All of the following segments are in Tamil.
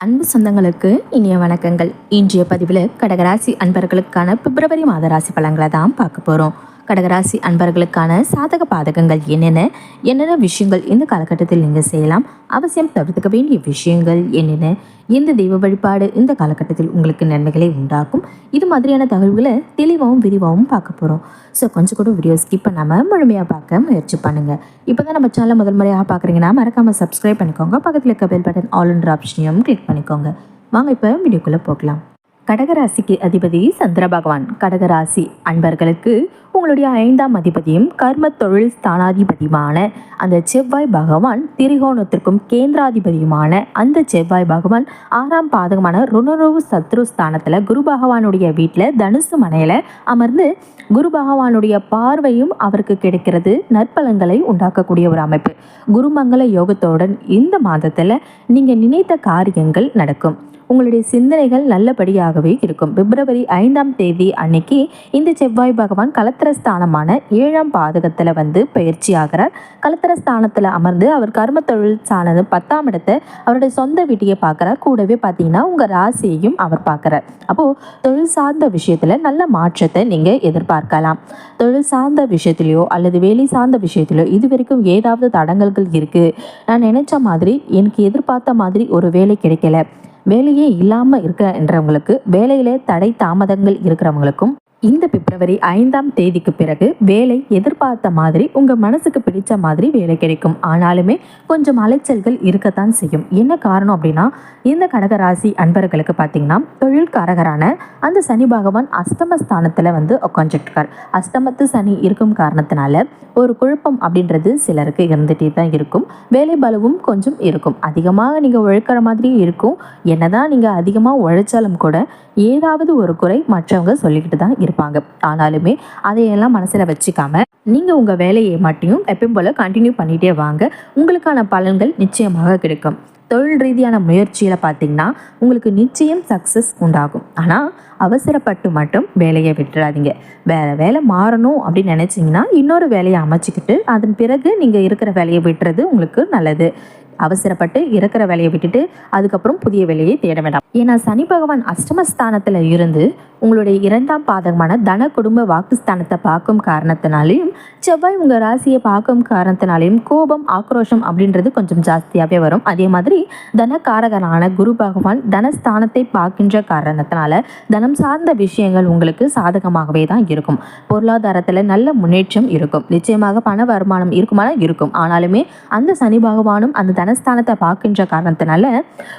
அன்பு சொந்தங்களுக்கு இனிய வணக்கங்கள். இன்றைய பதிவில் கடகராசி அன்பர்களுக்கான பிப்ரவரி மாத ராசி பலன்களை தான் பார்க்க போகிறோம் கடகராசி அன்பர்களுக்கான சாதக பாதகங்கள் என்னென்ன? என்னென்ன விஷயங்கள் இந்த காலகட்டத்தில் நீங்கள் செய்யலாம்? அவசியம் தவிர்த்துக்க வேண்டிய விஷயங்கள் என்னென்ன? எந்த தெய்வ வழிபாடு இந்த காலகட்டத்தில் உங்களுக்கு நன்மைகளை உண்டாக்கும்? இது மாதிரியான தகவல்களை தெளிவாகவும் விரிவாகவும் பார்க்க போகிறோம் ஸோ கொஞ்சம் கூட வீடியோ ஸ்கிப் பண்ணாமல் முழுமையாக பார்க்க முயற்சி பண்ணுங்கள் இப்போ தான் நம்ம சேனலை முதல் முறையாக பார்க்குறீங்கன்னா மறக்காமல் சப்ஸ்கிரைப் பண்ணிக்கோங்க. பக்கத்தில் இருக்க பெல் பட்டன் ஆல் ஆப்ஷனையும் கிளிக் பண்ணிக்கோங்க. வாங்க இப்போ வீடியோக்குள்ளே போகலாம். கடகராசிக்கு அதிபதி சந்திர பகவான். கடகராசி அன்பர்களுக்கு உங்களுடைய ஐந்தாம் அதிபதியும் கர்ம தொழில் ஸ்தானாதிபதியுமான அந்த செவ்வாய் பகவான் திரிகோணத்திற்கும் கேந்திராதிபதியுமான அந்த செவ்வாய் பகவான் ஆறாம் பாதகமான ருணரவு சத்ரு ஸ்தானத்தில் குரு பகவானுடைய வீட்டில் தனுசு மனையில் அமர்ந்து குரு பகவானுடைய பார்வையும் அவருக்கு கிடைக்கிறது நற்பலன்களை உண்டாக்கக்கூடிய ஒரு அமைப்பு. குருமங்கள யோகத்துடன் இந்த மாதத்தில் நீங்கள் நினைத்த காரியங்கள் நடக்கும். உங்களுடைய சிந்தனைகள் நல்லபடியாகவே இருக்கும். பிப்ரவரி ஐந்தாம் தேதி அன்னைக்கு இந்த செவ்வாய் பகவான் கலத்திரஸ்தானமான ஏழாம் பாதகத்தில் வந்து பயிற்சி ஆகிறார். கலத்திரஸ்தானத்தில் அமர்ந்து அவர் கர்ம தொழில் சாணது பத்தாம் இடத்தை அவருடைய சொந்த வீட்டையே பார்க்குறார். கூடவே பார்த்தீங்கன்னா உங்கள் ராசியையும் அவர் பார்க்குறார். அப்போது தொழில் சார்ந்த விஷயத்தில் நல்ல மாற்றத்தை நீங்கள் எதிர்பார்க்கலாம். தொழில் சார்ந்த விஷயத்துலையோ அல்லது வேலை சார்ந்த விஷயத்திலையோ இது வரைக்கும் ஏதாவது தடங்கல்கள் இருக்குது நான் நினச்ச மாதிரி எனக்கு எதிர்பார்த்த மாதிரி ஒரு வேலை கிடைக்கல. வேலையே இல்லாமல் இருக்கிறன்றவங்களுக்கு வேலையிலே தடை தாமதங்கள் இருக்கிறவங்களுக்கும் இந்த பிப்ரவரி ஐந்தாம் தேதிக்கு பிறகு வேலை எதிர்பார்த்த மாதிரி உங்கள் மனசுக்கு பிடிச்ச மாதிரி வேலை கிடைக்கும். ஆனாலுமே கொஞ்சம் அலைச்சல்கள் இருக்கத்தான் செய்யும். என்ன காரணம் அப்படின்னா இந்த கடகராசி அன்பர்களுக்கு பார்த்தீங்கன்னா தொழில்காரகரான அந்த சனி பகவான் அஸ்தமஸ்தானத்தில் வந்து உட்காந்துட்டுருக்கார் அஸ்தமத்து சனி இருக்கும் காரணத்தினால ஒரு குழப்பம் அப்படின்றது சிலருக்கு இருந்துகிட்டே தான் இருக்கும். வேலை பலுவும் கொஞ்சம் இருக்கும். அதிகமாக நீங்கள் உழைக்கிற மாதிரி இருக்கும். என்னதான் நீங்கள் அதிகமாக உழைச்சாலும் கூட ஏதாவது ஒரு குறை மற்றவங்க சொல்லிக்கிட்டு தான் இருப்பாங்க. ஆனாலுமே அதையெல்லாம் மனசில் வச்சுக்காம நீங்கள் உங்கள் வேலையை மட்டும் எப்பயும் போல் கண்டினியூ பண்ணிகிட்டே வாங்க. உங்களுக்கான பலன்கள் நிச்சயமாக கிடைக்கும். தொழில் ரீதியான முயற்சியில் பார்த்தீங்கன்னா உங்களுக்கு நிச்சயம் சக்ஸஸ் உண்டாகும். ஆனால் அவசரப்பட்டு மட்டும் வேலையை விட்டுறாதீங்க. வேறு வேலை மாறணும் அப்படின்னு நினச்சிங்கன்னா இன்னொரு வேலையை அமைச்சிக்கிட்டு அதன் பிறகு நீங்கள் இருக்கிற வேலையை விட்டுறது உங்களுக்கு நல்லது. அவசரப்பட்டு இருக்கிற வேலையை விட்டுட்டு அதுக்கப்புறம் புதிய வேலையை தேட வேண்டாம். ஏன்னா சனி பகவான் அஷ்டமஸ்தானத்தில் இருந்து உங்களுடைய இரண்டாம் பாதகமான தன குடும்ப வாக்குஸ்தானத்தை பார்க்கும் காரணத்தினாலையும் செவ்வாய் உங்கள் ராசியை பார்க்கும் காரணத்தினாலையும் கோபம் ஆக்ரோஷம் அப்படின்றது கொஞ்சம் ஜாஸ்தியாகவே வரும். அதே மாதிரி தனக்காரகனான குரு பகவான் தனஸ்தானத்தை பார்க்கின்ற காரணத்தினால தனம் சார்ந்த விஷயங்கள் உங்களுக்கு சாதகமாகவே தான் இருக்கும். பொருளாதாரத்தில் நல்ல முன்னேற்றம் இருக்கும். நிச்சயமாக பண வருமானம் இருக்குமான இருக்கும். ஆனாலுமே அந்த சனி பகவானும் அந்த தனஸ்தானத்தை பார்க்கின்ற காரணத்தினால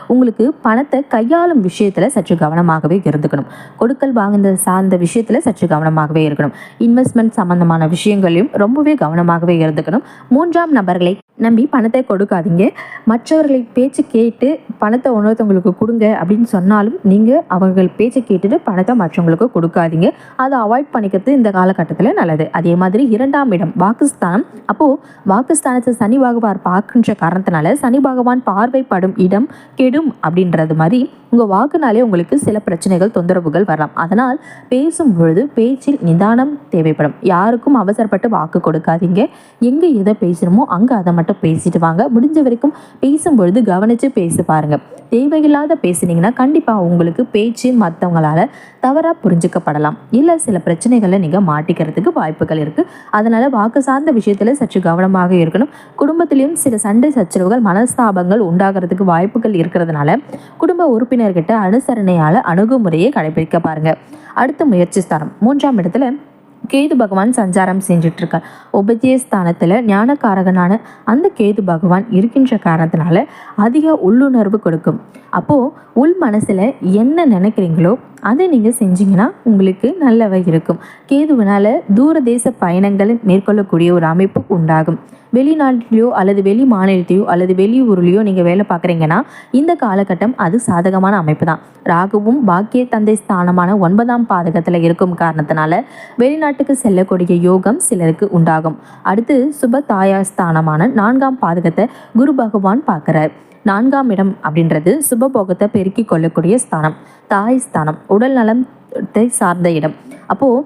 உங்களுக்கு பணத்தை கையாளும் விஷயத்தில் சற்று கவனமாகவே இருந்துக்கணும். கொடுக்கல் வாங்குந்த சார்ந்த விஷயத்தில் சற்று கவனமாகவே இருக்கணும். இன்வெஸ்ட்மெண்ட் சம்பந்தமான விஷயங்களையும் ரொம்பவே கவனமாகவே இருந்துக்கணும். மூன்றாம் நபர்களை நம்பி பணத்தை கொடுக்காதீங்க. மற்றவர்களை பேச்சு கேட்டு பணத்தை உணர்த்தவங்களுக்கு கொடுங்க அப்படின்னு சொன்னாலும் நீங்கள் அவர்கள் பேச்சை கேட்டுட்டு பணத்தை மற்றவங்களுக்கு கொடுக்காதீங்க. அதை அவாய்ட் பண்ணிக்கிறது இந்த காலகட்டத்தில் நல்லது. அதே மாதிரி இரண்டாம் இடம் வாக்குஸ்தானம். அப்போது பாகிஸ்தானத்தை சனி பகவான் பார்க்கின்ற காரணத்தினால சனி பகவான் பார்வைப்படும் இடம் கெடும் அப்படின்றது மாதிரி உங்கள் வாக்குனாலே உங்களுக்கு சில பிரச்சனைகள் தொந்தரவுகள் வரலாம். அதனால் பேசும் பொழுது பேச்சில் நிதானம் தேவைப்படும். யாருக்கும் அவசரப்பட்டு வாக்கு கொடுக்காதீங்க. எங்கே எதை பேசணுமோ அங்கே அதை மட்டும் பேசிட்டு வாங்க. முடிஞ்ச வரைக்கும் பேசும்பொழுது கவனித்து பேசி பாருங்கள் தேவையில்லாத பேசுனீங்கன்னா கண்டிப்பாக உங்களுக்கு பேச்சு மற்றவங்களால தவறாக புரிஞ்சுக்கப்படலாம். இல்லை சில பிரச்சனைகளை நீங்கள் மாட்டிக்கிறதுக்கு வாய்ப்புகள் இருக்குது அதனால் வாக்கு சார்ந்த விஷயத்தில் சற்று கவனமாக இருக்கணும். குடும்பத்திலையும் சில சண்டை சச்சரவுகள் மனஸ்தாபங்கள் உண்டாகிறதுக்கு வாய்ப்புகள் இருக்கிறதுனால குடும்ப உறுப்பினர்கிட்ட அனுசரணையால் அணுகுமுறையை கடைபிடிக்க பாருங்கள் அடுத்த முயற்சி ஸ்தானம். மூன்றாம் இடத்துல கேது பகவான் சஞ்சாரம் செஞ்சுட்டு இருக்கார் உபஜயஸ்தானத்தில் ஞானக்காரகனான அந்த கேது பகவான் இருக்கின்ற காரணத்தினால அதிக உள்ளுணர்வு கொடுக்கும். அப்போது உள் மனசில் என்ன நினைக்கிறீங்களோ அதை நீங்கள் செஞ்சீங்கன்னா உங்களுக்கு நல்லவை இருக்கும். கேதுவினால் தூரதேச பயணங்களை மேற்கொள்ளக்கூடிய ஒரு அமைப்பு உண்டாகும். வெளிநாட்டிலையோ அல்லது வெளி மாநிலத்தையோ அல்லது வெளியூர்லேயோ நீங்கள் வேலை பார்க்குறீங்கன்னா இந்த காலகட்டம் அது சாதகமான அமைப்பு தான் ராகுவும் பாக்கிய தந்தை ஸ்தானமான ஒன்பதாம் பாதகத்தில் இருக்கும் காரணத்தினால வெளிநாட்டுக்கு செல்லக்கூடிய யோகம் சிலருக்கு உண்டாகும். அடுத்து சுப தாயார் ஸ்தானமான நான்காம் பாதகத்தை குரு பகவான் பார்க்குறார். நான்காம் இடம் அப்படின்றது சுபபோகத்தை பெருக்கி கொள்ளக்கூடிய ஸ்தானம் தாய் ஸ்தானம் உடல் நலத்தை சார்ந்த இடம். அப்போது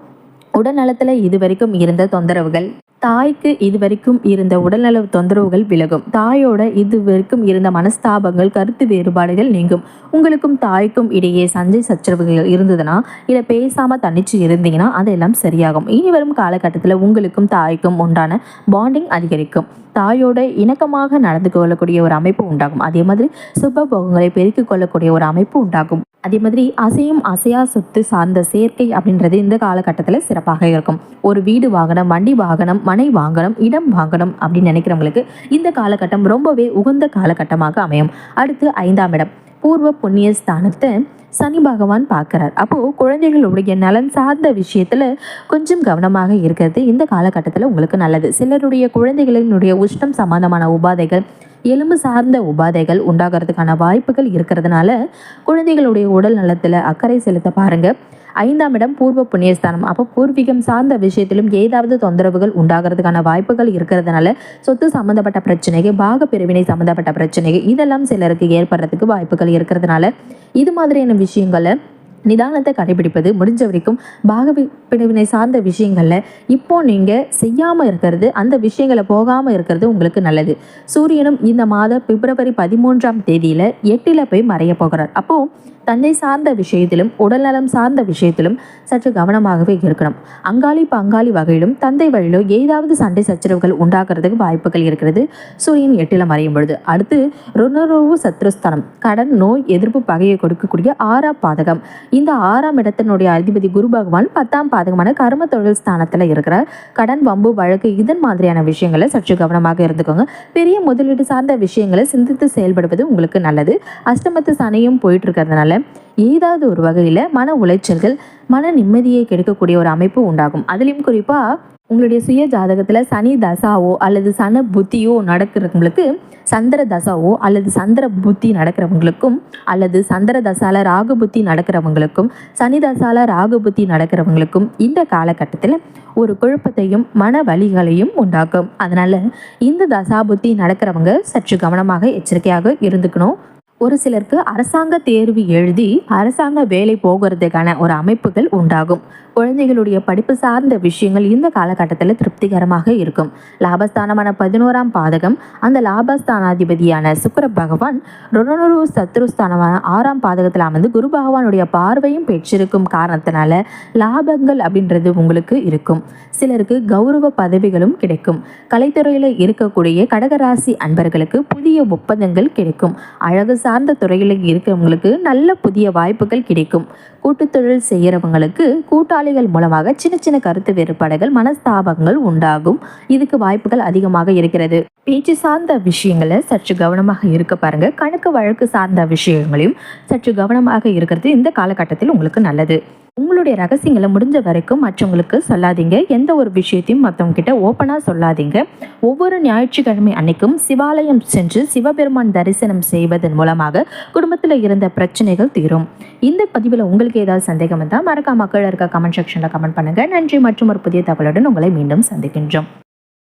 உடல்நலத்தில் இதுவரைக்கும் இருந்த தொந்தரவுகள் தாய்க்கு இதுவரைக்கும் இருந்த உடல்நல தொந்தரவுகள் விலகும். தாயோட இதுவரைக்கும் இருந்த மனஸ்தாபங்கள் கருத்து வேறுபாடுகள் நீங்கும். உங்களுக்கும் தாய்க்கும் இடையே சஞ்சை சச்சரவுகள் இருந்ததுன்னா இல்லை பேசாமல் தனிச்சு இருந்தீங்கன்னா அதெல்லாம் சரியாகும். இனி வரும் காலகட்டத்தில் உங்களுக்கும் தாய்க்கும் உண்டான பாண்டிங் அதிகரிக்கும். தாயோட இணக்கமாக நடந்து கொள்ளக்கூடிய ஒரு அமைப்பு உண்டாகும். அதே மாதிரி சுப போகங்களை பெருக்கிக் கொள்ளக்கூடிய ஒரு அமைப்பு உண்டாகும். அதே மாதிரி அசையும் அசையா சொத்து சார்ந்த சேர்க்கை அப்படின்றது இந்த காலகட்டத்தில் சிறப்பாக இருக்கும். ஒரு வீடு வாங்கணும் வண்டி வாகனம் மனை வாங்கணும் இடம் வாங்கணும் அப்படின்னு நினைக்கிறவங்களுக்கு இந்த காலகட்டம் ரொம்பவே உகந்த காலகட்டமாக அமையும். அடுத்து ஐந்தாம் இடம் பூர்வ புண்ணிய ஸ்தானத்தை சனி பகவான் பார்க்குறார். அப்போது குழந்தைகளுடைய நலன் சார்ந்த விஷயத்தில் கொஞ்சம் கவனமாக இருக்கிறது. இந்த காலகட்டத்தில் உங்களுக்கு நல்லது. சிலருடைய குழந்தைகளினுடைய உஷ்ணம் சம்பந்தமான உபாதைகள் எலும்பு சார்ந்த உபாதைகள் உண்டாகிறதுக்கான வாய்ப்புகள் இருக்கிறதுனால குழந்தைகளுடைய உடல் நலத்தில் அக்கறை செலுத்த பாருங்கள் ஐந்தாம் இடம் பூர்வ புண்ணியஸ்தானம். அப்போ பூர்வீகம் சார்ந்த விஷயத்திலும் ஏதாவது தொந்தரவுகள் உண்டாகிறதுக்கான வாய்ப்புகள் இருக்கிறதுனால சொத்து சம்மந்தப்பட்ட பிரச்சனைகள் பாக பிரிவினை சம்மந்தப்பட்ட பிரச்சனைகள் இதெல்லாம் சிலருக்கு ஏற்படுறதுக்கு வாய்ப்புகள் இருக்கிறதுனால இது மாதிரியான விஷயங்களை நிதானத்தை கடைபிடிப்பது முடிஞ்ச வரைக்கும் பாகவி பிரிவினை சார்ந்த விஷயங்களில் இப்போ நீங்கள் செய்யாமல் இருக்கிறது அந்த விஷயங்களை போகாமல் இருக்கிறது உங்களுக்கு நல்லது. சூரியனும் இந்த மாத பிப்ரவரி பதிமூன்றாம் தேதியில் எட்டில் போய் மறைய போகிறார். அப்போது தந்தை சார்ந்த விஷயத்திலும் உடல்நலம் சார்ந்த விஷயத்திலும் சற்று கவனமாகவே இருக்கணும். அங்காளி பங்காளி வகையிலும் தந்தை வழியிலோ ஏதாவது சண்டை சச்சரவுகள் உண்டாகிறதுக்கு வாய்ப்புகள் இருக்கிறது. சூரியன் எட்டில் மறையும் பொழுது. அடுத்து ருணரோவு சத்ருஸ்தானம் கடன் நோய் எதிர்ப்பு பகையை கொடுக்கக்கூடிய ஆறாம் பாதகம். இந்த ஆறாம் இடத்தினுடைய அதிபதி குரு பகவான் பத்தாம் பாதகமான கர்ம தொழில் ஸ்தானத்தில் இருக்கிறார். கடன் வம்பு வழக்கு இதன் மாதிரியான விஷயங்களை சற்று கவனமாக இருந்துக்கோங்க. பெரிய முதலீடு சார்ந்த விஷயங்களை சிந்தித்து செயல்படுவது உங்களுக்கு நல்லது. அஷ்டமத்து சனையும் போயிட்டு இருக்கிறதுனால ஏதாவது ஒரு வகையில் மன உளைச்சல்கள் மன நிம்மதியை கெடுக்கக்கூடிய ஒரு அமைப்பு உண்டாகும். அதுலேயும் குறிப்பாக உங்களுடைய சுய ஜாதகத்தில் சனி தசாவோ அல்லது சன புத்தியோ நடக்கிறவங்களுக்கு சந்திர தசாவோ அல்லது சந்திர புத்தி நடக்கிறவங்களுக்கும் அல்லது சந்திர தசால ராகு புத்தி நடக்கிறவங்களுக்கும் சனி தசால ராகு புத்தி நடக்கிறவங்களுக்கும் இந்த காலகட்டத்தில் ஒரு குழப்பத்தையும் மன வழிகளையும் உண்டாக்கும். அதனால் இந்த தசா புத்தி நடக்கிறவங்க சற்று கவனமாக எச்சரிக்கையாக இருந்துக்கணும். ஒரு சிலருக்கு அரசாங்க தேர்வு எழுதி அரசாங்க வேலை போகிறதுக்கான ஒரு அமைப்புகள் உண்டாகும். குழந்தைகளுடைய படிப்பு சார்ந்த விஷயங்கள் இந்த காலகட்டத்தில் திருப்திகரமாக இருக்கும். லாபஸ்தானமான பதினோராம் பாதகம் அந்த லாபஸ்தானாதிபதியான சுக்கர பகவான் ருணனு சத்ருஸ்தானமான ஆறாம் பாதகத்தில் அமர்ந்து குரு பகவானுடைய பார்வையும் பெற்றிருக்கும் காரணத்தினால லாபங்கள் அப்படின்றது உங்களுக்கு இருக்கும். சிலருக்கு கௌரவ பதவிகளும் கிடைக்கும். கலைத்துறையில் இருக்கக்கூடிய கடகராசி அன்பர்களுக்கு புதிய ஒப்பந்தங்கள் கிடைக்கும். அழகு சார்ந்த துறையில் இருக்கிறவங்களுக்கு நல்ல புதிய வாய்ப்புகள் கிடைக்கும். கூட்டுத்தொழில் செய்கிறவங்களுக்கு கூட்டாளிகள் மூலமாக சின்ன சின்ன கருத்து வேறுபாடுகள் மனஸ்தாபங்கள் உண்டாகும். இதுக்கு வாய்ப்புகள் அதிகமாக இருக்கிறது. பேச்சு சார்ந்த விஷயங்களை சற்று கவனமாக இருக்க பாருங்க. கணக்கு வழக்கு சார்ந்த விஷயங்களையும் சற்று கவனமாக இருக்கிறது. இந்த காலகட்டத்தில் உங்களுக்கு நல்லது. உங்களுடைய ரகசியங்களை முடிஞ்ச வரைக்கும் மற்றவங்களுக்கு சொல்லாதீங்க. எந்த ஒரு விஷயத்தையும் மற்றவங்க கிட்ட ஓப்பனாக சொல்லாதீங்க. ஒவ்வொரு ஞாயிற்றுக்கிழமை அன்னைக்கும் சிவாலயம் சென்று சிவபெருமான் தரிசனம் செய்வதன் மூலமாக குடும்பத்தில் இருந்த பிரச்சனைகள் தீரும். இந்த பதிவில் உங்களுக்கு ஏதாவது சந்தேகம் இருந்தால் மறக்காம மக்கள் இருக்க கமெண்ட் செக்ஷனில் கமெண்ட் பண்ணுங்கள் நன்றி மற்றும் ஒரு புதிய தகவலுடன் உங்களை மீண்டும் சந்திக்கின்றோம்.